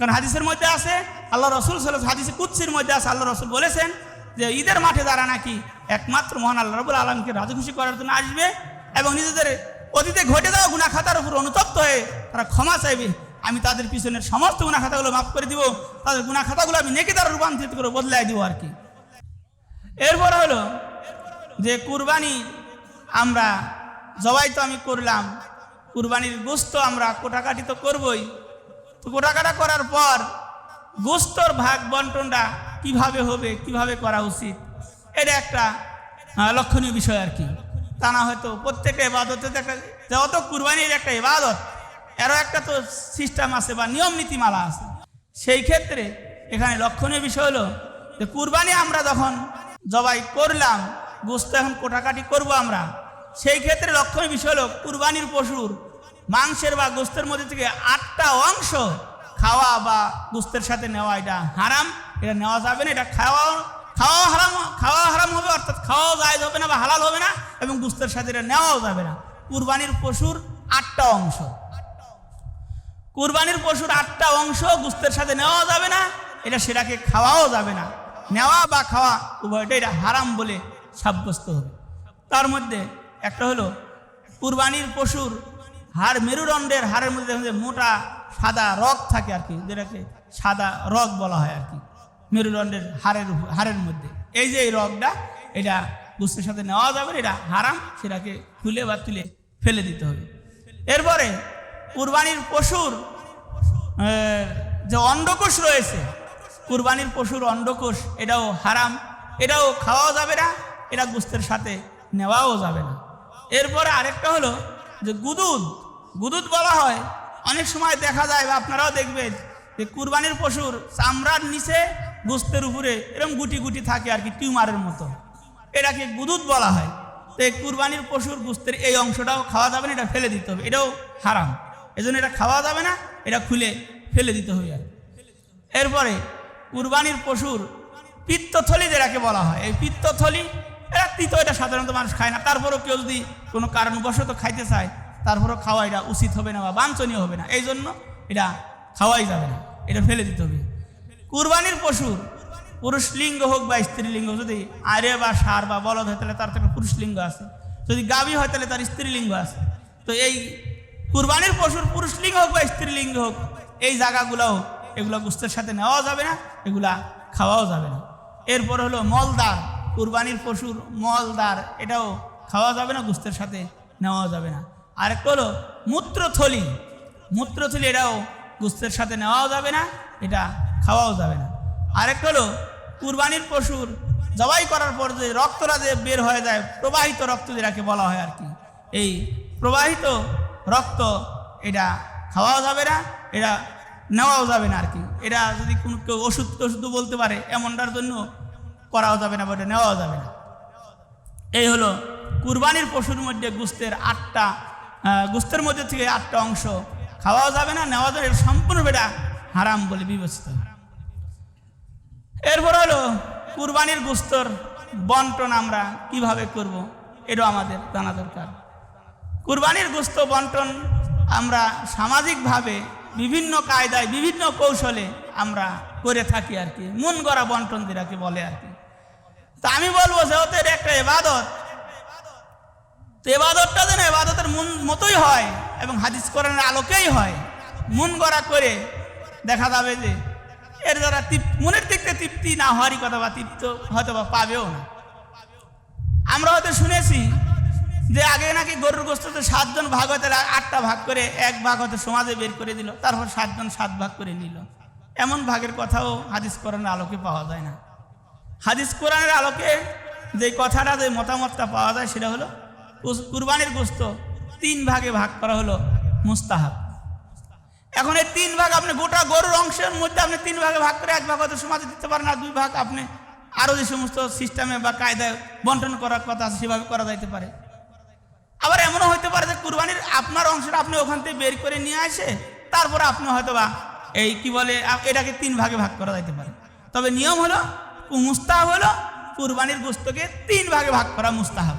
কারণ হাদিসের মধ্যে আছে আল্লাহ রসুল হাদিসে কুৎসির মধ্যে আছে আল্লাহ রসুল বলেছেন যে ঈদের মাঠে যারা নাকি একমাত্র মহান আল্লাহ রবুল আলমকে রাজু খুশি করার জন্য আসবে এবং নিজেদের অতীতে ঘটে দেওয়া গুণা খাতার উপর অনুতপ্ত হয়ে তারা ক্ষমা চাইবে, আমি তাদের পিছনের সমস্ত গুণা খাতাগুলো মাফ করে দিব, তাদের গুণা খাতাগুলো আমি নেকি তারা রূপান্তরিত করে বদলাই দিব আর কি। এরপর হলো যে কুরবানি আমরা, জবাই তো আমি করলাম, কুরবানির গোস্ত আমরা কোটাকাটি তো করবই তো করার পর গোস্তর ভাগ বন্টনটা কীভাবে হবে, কীভাবে করা উচিত, এটা একটা লক্ষণীয় বিষয় আর কি। তা না হয়তো প্রত্যেকটা এবাদতে তো একটা যত কুরবানির একটা এবাদত এরও একটা তো সিস্টেম আছে বা নিয়ম নীতিমালা আছে। সেই ক্ষেত্রে এখানে লক্ষণীয় বিষয় হলো যে কুরবানি আমরা যখন জবাই করলাম, গোস্ত এখন কোটাকাটি করব আমরা, সেই ক্ষেত্রে লক্ষণীয় বিষয় হলো কুরবানির পশুর মাংসের বা গোস্তের মধ্যে থেকে আটটা অংশ খাওয়া বা গোস্তের সাথে নেওয়া, এটা হারাম, এটা নেওয়া যাবে না, এটা খাওয়া খাওয়া হারাম খাওয়া হারাম হবে, অর্থাৎ খাওয়াও জায়জ হবে না বা হালাল হবে না, এবং গোস্তের সাথে এটা নেওয়াও যাবে না। কুরবানির পশুর আটটা অংশ। কুরবানির পশুর আটটা অংশ গুস্তের সাথে নেওয়া যাবে না, এটা সেটাকে খাওয়াও যাবে না। নেওয়া বা খাওয়া উভয়টা এটা হারাম বলে সাব্যস্ত হবে। তার মধ্যে একটা হলো, কুরবানির পশুর হাড় মেরুদণ্ডের হাড়ের মধ্যে দেখুন যে মোটা সাদা রগ থাকে আর কি, যেটাকে সাদা রগ বলা হয় আর কি, মেরুদণ্ডের হাড়ের হাড়ের মধ্যে। এই যে এই রগটা, এটা গুস্তের সাথে নেওয়া যাবে এটা হারাম, সেটাকে খুলে বা তুলে ফেলে দিতে হবে। এরপরে কুরবানির পশুর যে অন্ডকোষ রয়েছে, কুরবানির পশুর অন্ডকোষ, এটাও হারাম, এটাও খাওয়াও যাবে না, এটা গুস্তের সাথে নেওয়াও যাবে না। এরপরে আরেকটা হলো যে গুদুদ গুদুদ বলা হয়। অনেক সময় দেখা যায় বা আপনারাও দেখবেন যে কুরবানির পশুর চামড়ার নিচে গুস্তের উপরে এরকম গুটি গুটি থাকে আর কি, টিউমারের মতো। এটাকে গুদুদ বলা হয়। তো এই কুরবানির পশুর গুস্তের এই অংশটাও খাওয়া যাবে না, এটা ফেলে দিতে হবে। এটাও হারাম। এজন্য এটা খাওয়া যাবে না, এটা খুলে ফেলে দিতে হবে আর এরপরে কুরবানির পশুর পিত্তথলি যেটাকে বলা হয়, এই পিত্তথলি, এরা তিত এটা সাধারণত মানুষ খায় না। তারপরেও কেউ যদি কোনো কারণবশত খাইতে চায় তারপরেও খাওয়া এটা উচিত হবে না বা বাঞ্ছনীয় হবে না। এই জন্য এটা খাওয়াই যাবে না। এটা ফেলে দিতে হবে। কুরবানির পশুর পুরুষ লিঙ্গ হোক বা স্ত্রীলিঙ্গ যদি আরে বা সার বা বলদ হয়, তাহলে তার একটা পুরুষ লিঙ্গ আছে। যদি গাভী হয়, তাহলে তার স্ত্রীলিঙ্গ আছে। তো এই কুরবানির পশুর পুরুষ লিঙ্গ হোক বা স্ত্রীলিঙ্গ হোক, এই জায়গাগুলোও এগুলো গুস্তের সাথে নেওয়াও যাবে না, এগুলা খাওয়াও যাবে না। এরপর হলো মলদার। কুরবানির পশুর মলদার, এটাও খাওয়া যাবে না, গুস্তের সাথে নেওয়াও যাবে না। আরেকটা হলো মূত্রথলি। মূত্রথলি এটাও গুস্তের সাথে নেওয়াও যাবে না, এটা খাওয়াও যাবে না। আরেকটা হলো কুরবানির পশুর জবাই করার পর যে রক্তটা যে বের হয়ে যায়, প্রবাহিত রক্ত যেটাকে বলা হয় আর কি, এই প্রবাহিত রক্ত এটা খাওয়াও যাবে না, এটা নেওয়াও যাবে না আর কি। এটা যদি কোনো কেউ ওষুধ টষুধ বলতে পারে, এমনটার জন্য করাও যাবে না বা এটা নেওয়াও যাবে না। এই হলো কুরবানির পশুর মধ্যে গুস্তের আটটা গুস্তের মধ্যে থেকে আটটা অংশ খাওয়াও যাবে না, নেওয়া যাবে সম্পূর্ণ বেটা হারাম বলে বিবেচিত। এরপর হলো কুরবানির গুস্তর বন্টন আমরা কীভাবে করব, এটাও আমাদের জানা দরকার। কুরবানির গোস্ত বন্টন আমরা সামাজিকভাবে বিভিন্ন কায়দায়, বিভিন্ন কৌশলে আমরা করে থাকি আর কি, মন গড়া বন্টন যেটাকে বলে আর কি। তা আমি বলব যে ওদের একটা এবাদত তো এবাদতটা যেন এবাদতের মন মতোই হয় এবং হাদিস কোরআনের আলোকেই হয়। মন গড়া করে দেখা যাবে যে এর দ্বারা তৃপ- মনের থেকে তৃপ্তি না হওয়ারই কথা বা তৃপ্ত হয়তো বা পাবেও না। আমরা হয়তো শুনেছি যে আগে নাকি গরুর গোস্ততে সাতজন ভাগ তাহলে আটটা ভাগ করে এক ভাগ হয়তো সমাজে বের করে দিল, তারপর সাতজন সাত ভাগ করে নিল। এমন ভাগের কথাও হাদিস কোরআনের আলোকে পাওয়া যায় না। হাদিস কোরআনের আলোকে যে কথাটা, যে মতামতটা পাওয়া যায় সেটা হলো কুরবানির গোস্ত তিন ভাগে ভাগ করা হলো মুস্তাহাব। এখন এই তিন ভাগ আপনি গোটা গরুর অংশের মধ্যে আপনি তিন ভাগে ভাগ করে এক ভাগ হয়তো সমাজে দিতে পারেন, আর দুই ভাগ আপনি আরও যে সমস্ত সিস্টেমে বা কায়দায় বন্টন করার কথা আছে, সেভাবে করা যাইতে পারে। আবার এমনও হইতে পারে যে কুরবানির আপনার অংশটা আপনি ওখান থেকে বের করে নিয়ে আসে, তারপরে আপনি হয়তো বা এই কি বলে এটাকে তিন ভাগে ভাগ করা যাইতে পারে। তবে নিয়ম হলো মুস্তাহ হলো কুরবানির গোস্তকে তিন ভাগে ভাগ করা মুস্তাহাব।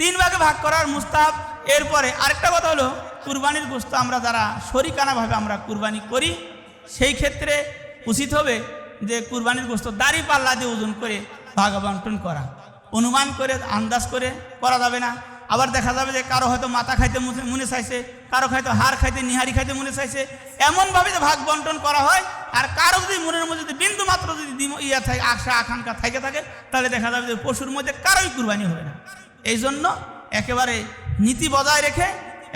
তিন ভাগে ভাগ করার মুস্তাব এরপরে আরেকটা কথা হলো, কুরবানির গোস্ত আমরা যারা শরিকানাভাবে আমরা কুরবানি করি, সেই ক্ষেত্রে উচিত হবে যে কুরবানির গোস্ত দাড়ি পাল্লা দিয়ে ওজন করে ভাগ বন্টন করা। অনুমান করে, আন্দাজ করে করা যাবে না। আবার দেখা যাবে যে কারও হয়তো মাথা খাইতে মনে চাইছে, কারও হয়তো হাড় খাইতে নিহারি খাইতে মনে চাইছে। এমনভাবে যে ভাগ বন্টন করা হয়, আর কারও যদি মনের মধ্যে যদি বিন্দু মাত্র যদি ইয়া থাকে, আশা, আকাঙ্ক্ষা থাকে থাকে, তাহলে দেখা যাবে যে পশুর মধ্যে কারোই কুরবানি হবে না। এই জন্য একেবারে নীতি বজায় রেখে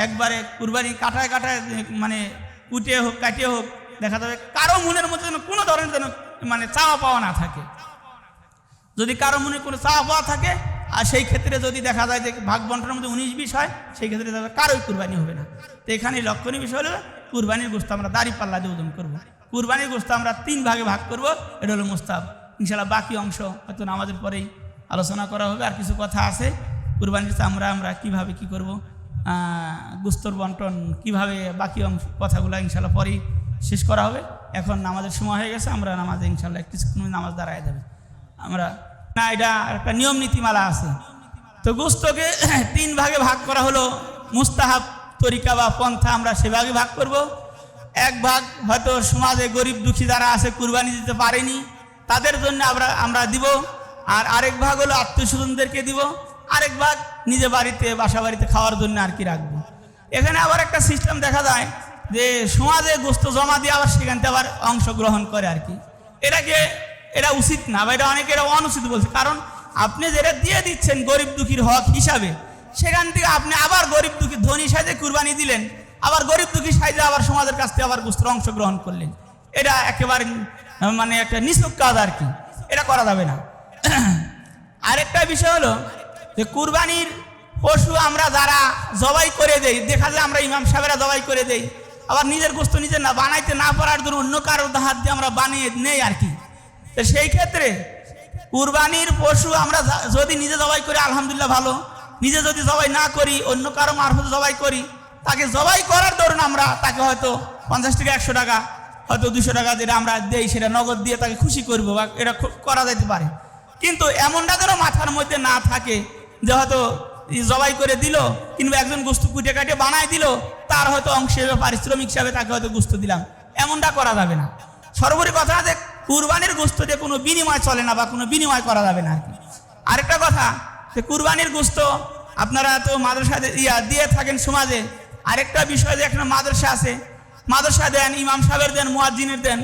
একবারে কুরবানি কাটায় কাটায় মানে কুটিয়ে হোক, কাটিয়ে হোক, দেখা যাবে কারও মনের মধ্যে যেন কোনো ধরনের যেন মানে চাওয়া পাওয়া না থাকে। যদি কারও মনে কোনো চাওয়া পাওয়া থাকে, আর সেই ক্ষেত্রে যদি দেখা যায় যে ভাগ বন্টনের মধ্যে উনিশ বিশ হয়, সেই ক্ষেত্রে যাবে কারোই কুরবানি হবে না। তো এখানে লক্ষণীয় বিষয় হলো কুরবানির গোস্ত আমরা দাড়ি পাল্লা দিয়ে ওজন করব। কুরবানির গোস্ত আমরা তিন ভাগে ভাগ করব, এটা হলো মুস্তাব ইনশাল্লাহ বাকি অংশ হয়তো নামাজের পরেই আলোচনা করা হবে, আর কিছু কথা আছে। কুরবানির চামড়া আমরা কীভাবে কি করব? গুস্তর বন্টন কীভাবে বাকি অংশ, কথাগুলো ইনশাল্লাহ পরেই শেষ করা হবে। এখন নামাজের সময় হয়ে গেছে, আমরা নামাজে ইনশাল্লাহ কিছুক্ষণ নামাজ দাঁড়ায় যাবে। আমরা, না, এটা একটা নিয়ম নীতিমালা আছে। তো গোস্তকে তিন ভাগে ভাগ করা হলো। মুস্তাহাব, তরিকা বা পন্থা আমরা সেভাগে ভাগ করব। এক ভাগ হয়তো সমাজে গরিব দুঃখী যারা আছে, কুরবানি দিতে পারেনি, তাদের জন্য আমরা আমরা দিব। আর আরেক ভাগ হলো আত্মীয় স্বজনদেরকে দিব। আরেক ভাগ নিজে বাড়িতে, বাসা বাড়িতে খাওয়ার জন্য আর কি রাখব। এখানে আবার একটা সিস্টেম দেখা যায় যে সমাজে গোস্ত জমা দিয়ে আবার সেখান থেকে আবার অংশগ্রহণ করে আর কি। এটাকে এটা উচিত না বা এটা অনেকে এটা অনুচিত বলছে। কারণ আপনি যেটা দিয়ে দিচ্ছেন গরিব দুঃখীর হক হিসাবে, সেখান থেকে আপনি আবার গরিব দুঃখী ধনী সাইজে কুরবানি দিলেন, আবার গরিব দুঃখী সাইজে আবার সমাজের কাছ থেকে আবার গোস্তের অংশগ্রহণ করলেন। এটা একেবারে মানে একটা নিচুক কাজ আর কি। এটা করা যাবে না। আরেকটা বিষয় হলো যে কুরবানির পশু আমরা যারা জবাই করে দেই, দেখা যায় আমরা ইমাম সাহেবেরা জবাই করে দেই, আবার নিজের গোস্ত নিজে না, বানাইতে না পারার জন্য অন্য কারোর হাত দিয়ে আমরা বানিয়ে নেই আর কি। তো সেই ক্ষেত্রে কুরবানির পশু আমরা যদি নিজে জবাই করি, আলহামদুলিল্লাহ ভালো। নিজে যদি জবাই না করি, অন্য কারও মারফত জবাই করি, তাকে জবাই করার দরুন আমরা, তাকে হয়তো পঞ্চাশ টাকা, একশো টাকা, হয়তো দুশো টাকা যেটা আমরা দেই, সেটা নগদ দিয়ে তাকে খুশি করব বা এটা করা যেতে পারে। কিন্তু এমনটা যেন মাথার মধ্যে না থাকে যে হয়তো জবাই করে দিল, কিংবা একজন গুস্তু কুটে কাটে বানায় দিল, তার হয়তো অংশ হিসেবে পারিশ্রমিক হিসাবে তাকে হয়তো গুস্ত দিলাম। এমনটা করা যাবে না। সর্বোপরি কথা যে কুরবানির গোস্ত দিয়ে কোনো বিনিময় চলে না বা কোনো বিনিময় করা যাবে না আরেকটা কথা, যে কুরবানির গোস্ত আপনারা তো মাদ্রাসা ইয়া দিয়ে থাকেন সমাজে। আরেকটা বিষয় যে এখানে মাদ্রাসা আছে, মাদ্রাসা দেন, ইমাম সাহেবের দেন, মুয়াজ্জিনের দেন।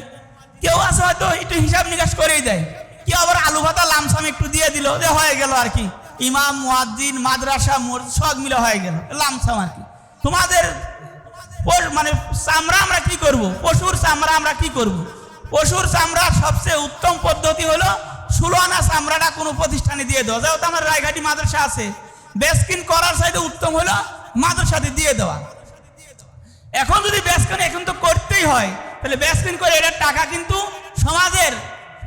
কেউ আছে হয়তো একটু হিসাব নিকাশ করেই দেয়। কেউ আবার আলু ভাতা লামসাম একটু দিয়ে দিল, যে হয়ে গেল আর কি। ইমাম, মুয়াজ্জিন, মাদ্রাসা মোর সব মিলে হয়ে গেল। লামসাম আর কি? তোমাদের মানে চামড়া আমরা কি করব? পশুর চামড়া আমরা কি করব? পশুর চামড়া সবচেয়ে উত্তম পদ্ধতি হলো ষোলো আনা চামড়াটা কোনো প্রতিষ্ঠানে দিয়ে দেওয়া। যেহেতু আমার রায়ঘাটি মাদ্রাসা আছে। বেসকিন করার সাইডে উত্তম হলো মাদ্রাসাতে দিয়ে দেওয়া। এখন যদি বেসকিন এখন তো করতেই হয়, তাহলে বেসকিন করে এটার টাকা কিন্তু সমাজের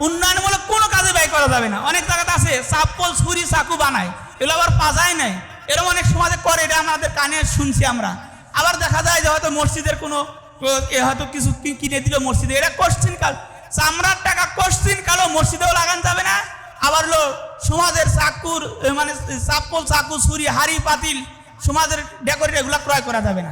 উন্নয়নমূলক কোনো কাজে ব্যয় করা যাবে না। অনেক জায়গাতে আছে চাপ্পল ছুরি, চাকু বানায়। এগুলো আবার পাজায় নাই এরকম অনেক সমাজে করে, এটা আমাদের কানে শুনছি আমরা। আবার দেখা যায় যে হয়তো মসজিদের কোনো হয়তো কিছু কিনে দিল মসজিদে। এটা কোশ্চিন কাল। চামড়ার টাকা কোশ্চিন কালো মসজিদেও লাগান যাবে না। আবার হলো সমাজের চাকুর মানে চাপ্পল চাকু, ছুরি, হাড়ি, পাতিল, সমাজের ডেকোরেট এগুলো ক্রয় করা যাবে না।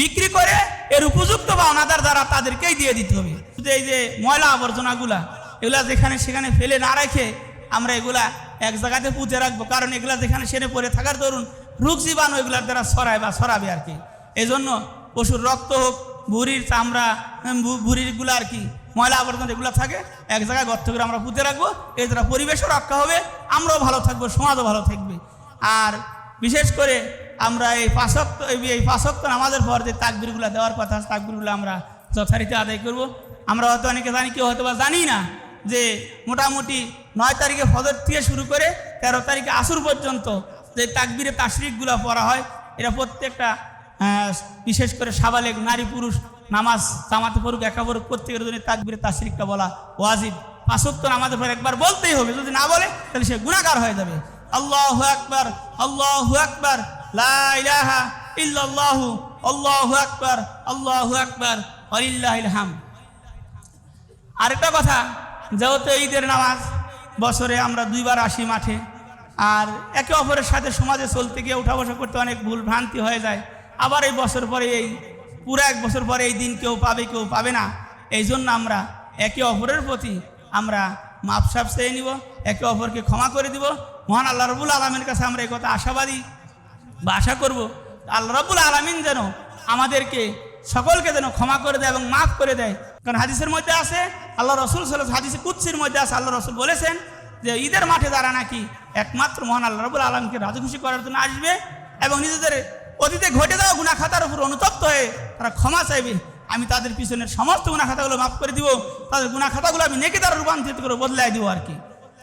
বিক্রি করে এর উপযুক্ত বা অনাদার দ্বারা তাদেরকেই দিয়ে দিতে হবে। এই যে ময়লা আবর্জনাগুলা। এগুলা যেখানে সেখানে ফেলে না রেখে আমরা এগুলা এক জায়গাতে পুঁতে রাখব। কারণ এগুলা যেখানে সেনে পড়ে থাকার দরুন রোগ জীবাণু এগুলার দ্বারা ছড়ায় বা ছড়াবে আর কি। এই জন্য পশুর রক্ত হোক, ভুড়ির চামড়া ভু- আর কি, ময়লা আবর্জনা এগুলো থাকে, এক জায়গায় গর্ত করে আমরা পুঁতে রাখব। এর দ্বারা পরিবেশও রক্ষা হবে, আমরাও ভালো থাকব, সমাজও ভালো থাকবে। আর বিশেষ করে আমরা এই পাশক্ত এই পাশক্ত আমাদের পর যে তাকবিরগুলো দেওয়ার কথা, তাকবিরগুলো আমরা যথারীতি আদায় করব। আমরা হয়তো অনেকে জানি, কেউ হয়তো বা জানি না যে মোটামুটি নয় তারিখে ফজর থেকে শুরু করে তেরো তারিখে আসর পর্যন্ত যে তাকবিরে তাশরিকগুলো পড়া হয় এটা প্রত্যেকটা বিশেষ করে সাবালেক নারী পুরুষ নামাজ জামাতে পড়ুক, একা পড়ুক, প্রত্যেকের জন্য তাকবিরে তাশরিকটা বলা ওয়াজিব। পাঁচক্ত নামাজের পর একবার বলতেই হবে, যদি না বলে তাহলে সে গুণাগার হয়ে যাবে। আল্লাহ আকবার, আল্লাহু আকবার, লা ইলাহা ইল্লাল্লাহু, আল্লাহু আকবার আল্লাহু আকবার আরেকটা কথা যেহেতু ঈদের নামাজ বছরে আমরা দুইবার আসি মাঠে, আর একে অপরের সাথে সমাজে চলতে গিয়ে উঠা বসা করতে অনেক ভুল ভ্রান্তি হয়ে যায়। আবার এই বছর পরে এই, পুরো এক বছর পরে এই দিন কেউ পাবে কেউ পাবে না। এই জন্য আমরা একে অপরের প্রতি আমরা মাপসাপ চেয়ে নিব, একে অপরকে ক্ষমা করে দিব। মহান আল্লাহ রবুল আলমের কাছে আমরা এই কথা আশাবাদী বা আশা করব, আল্লাহ রবুল আলমিন যেন আমাদেরকে সকলকে যেন ক্ষমা করে দেয় এবং মাফ করে দেয়। কারণ হাদিসের মধ্যে আছে, আল্লাহ রসুল সাল হাদিসে কুৎসির মধ্যে আছে, আল্লাহ রসুল বলেছেন যে ঈদের মাঠে দাঁড়া নাকি একমাত্র মহান আল্লাহ রবুল আলমকে রাজু খুশি করার জন্য আসবে এবং নিজেদের অতীতে ঘটে দেওয়া গুণা খাতার উপর অনুতপ্ত হয়ে তারা ক্ষমা চাইবে, আমি তাদের পিছনের সমস্ত গুণা খাতাগুলো মাফ করে দিব, তাদের গুণা খাতাগুলো আমি নেকে তারা রূপান্তরিত করে বদলাই দিব আর কি।